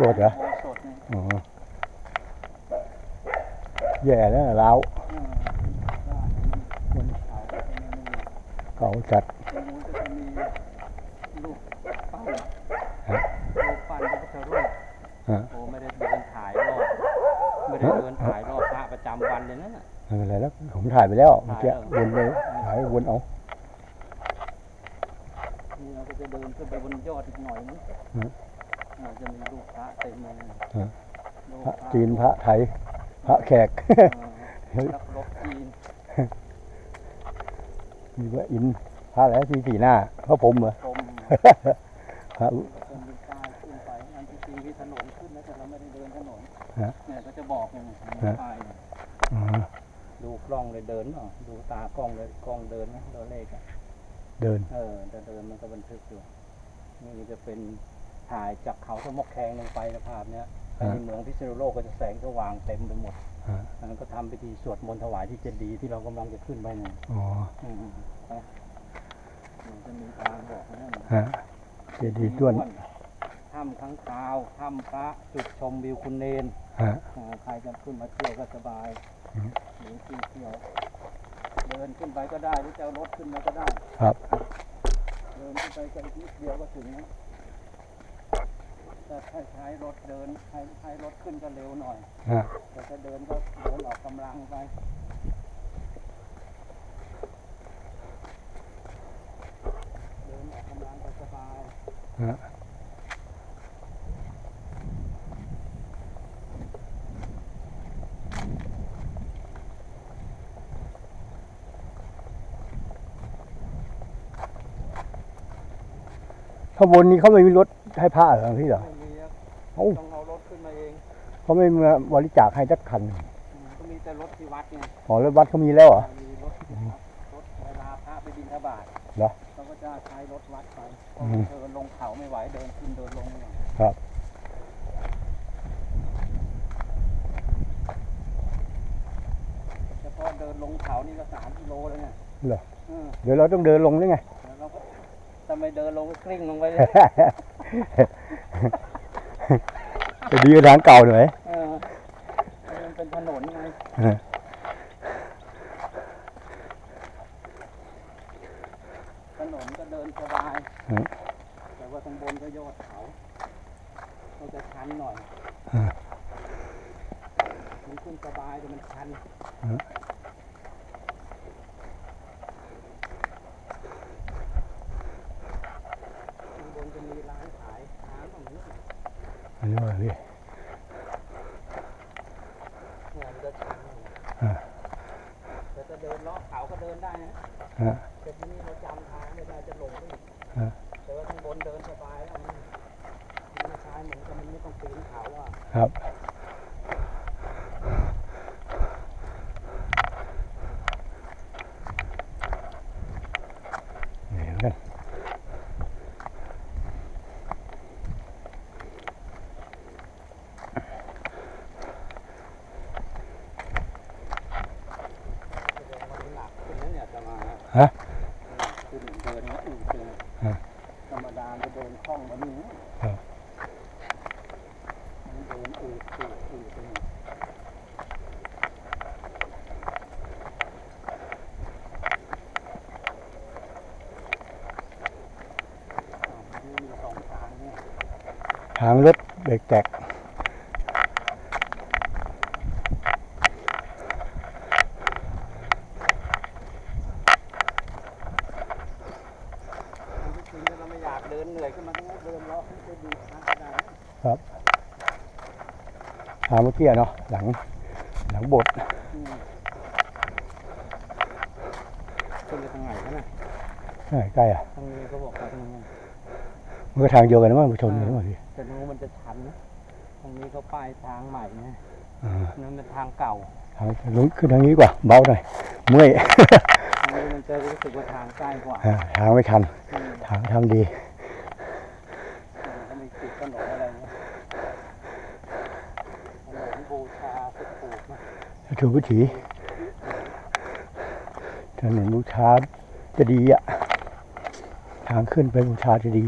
สถเหรอโบสถเนี่ยอ๋อแย่แล้วร้าวเออได้มันเขาก็จะไม่มีเก่าจัดตรงนู้นก็จะมีรูปปั้นฮะรูปปั้นพระพุทธรูปฮะโอ้ไม่ได้เดินถ่ายรอบไม่ได้เดินถ่ายรอบพระประจำวันเลยนั่นน่ะไม่เป็นไรแล้วผมถ่ายไปแล้วเมื่อกี้ถ่ายวแล้วนไปถ่ายวนเอานี่เราก็จะเดินขึ้นไปบนยอดอีกหน่อยนึงฮะ เราจะมีรูปพระเต็มเลยฮะรูปพระจีนพระไทย พระแขกเออนักรบจีนมีพระอินทร์พระอะไรสีสีหน้าพระผมเหรอ กรมพระ คนดินใต้ขึ้นไปอันที่จริงมีถนนขึ้นนะแต่เราไม่ได้เดินถนนฮะเนี่ยก็จะบอกเนี่ยนะฮะป้ายเนี่ยอ๋อดูกล้องเลยเดินเนาะดูตากล้องเลยกล้องเดินนะตัวเลขอะเดินเออจะเดินมันก็บันทึกอยู่นี่จะเป็น ถ่ายจากเขาสมกแคงลงไปนะภาพเนี้ยไปในเมืองพิษณุโลกก็จะแสงสว่างเต็มไปหมดฮะอันนั้นก็ทำพิธีสวดมนต์ถวายที่เจดีย์ที่เรากำลังจะขึ้นไปเนี่ยอ๋ออืมไปมันจะมีทางบอกนะฮะเจดีย์ด้วนถ้ำข้างคาวถ้ำพระจุดชมวิวคุณเนนฮะอ่าใครจะขึ้นมาเที่ยวก็สบายอืมหรือที่เที่ยวเดินขึ้นไปก็ได้หรือจะเอารถขึ้นมาก็ได้ ครับ เดินขึ้นไปก็อีกนิดเดียวก็ถึงนะ แต่ถ้าใช้รถเดินใช้ใช้รถขึ้นก็เร็วหน่อยฮะแต่ถ้าเดินก็เดินออกกำลังไปเดินออกกำลังก็สบายฮะข้างบนนี้เขาไม่มีรถให้พระเหรอพี่เหรอ ไม่มีครับ เอ้าต้องเอารถขึ้นมาเองเขาไม่มาบริจาคให้สักคันอืมก็มีแต่รถที่วัดเนี่ยอ๋อแล้ววัดเขามีแล้วเหรอมีรถที่วัดรถเวลาพระไปบิณฑบาตเหรอเขาก็จะใช้รถวัดไปเพอืราะมเดินลงเขาไม่ไหวเดินขึ้นเดินลงเนี่ยครับเฉพาะเดินลงเขานี่ก็สามกิโลเลยเนี่ยเหรออืมเดี๋ยวเราต้องเดินลงด้วยไงแล้วเราก็ถ้าไม่เดินลงก็กลิ้งลงไปเลย จะดีกว่าทางเก่าหน่อยเออมันเป็นถนนไงเออถนนก็เดินสบายอืมแต่ว่าข้างบนก็ยอดเขาก็จะชันหน่อยอืมมันขึ้นสบายแต่มันชัน อืม ข้างบนจะมีร้านขายน้ำแบบนี้ อันนี้ว่าพี่เนี่ยมันจะชันหน่อยอ่าแต่จะเดินเลาะเขาก็เดินได้นะฮะแต่ที่นี่เราจำทางไม่ได้จะหลงไปอีกฮะแต่ว่าข้างบนเดินสบายแล้วมันมันคล้ายเหมือนกับมันไม่ต้องปีนเขาอะครับนี่เหมือนกัน แสดงว่ามันหนักขึ้นนะเนี่ยจะมา ฮะขึ้นเดินอืดเลยฮะธรรมดาจะเดินคล่องกว่านี้ครับมันเดินอืดอืดอืดไปหมดอ้าวมันมีสองทางเนี่ยทางรถเบรกแตก มันจริงๆถ้าเราไม่ อยากเดินเหนื่อยขึ้นมาก็เดินเลาะให้ดูทางก็ได้ทางเมื่อกี้อะเนาะหลังหลังโบสถ์อืมขึ้นไปทางไหนกันนะเอ้ยใกล้อะทางนี้เขาบอกว่าทางนี้มันก็ทางเดียวกันนะมั้งผู้ชนกันนะมั้งพี่แต่ตรงนู้นมันจะชันนะทางนี้เขาป้ายทางใหม่นะอ่านั่นเป็นทางเก่าทางนู้นขึ้นทางนี้ดีกว่าเบาหน่อยเมื่อยทางนี้มันจะรู้สึกว่าทางใกล้กว่าอ่าทางไม่ทัน อืมทางทำดีเขามีติดถนนอะไรเนี่ยถนนบูชาสุดปลูกนะถูกวิถีถนนบูชาจะดีอะทางขึ้นไปบูชาจะดี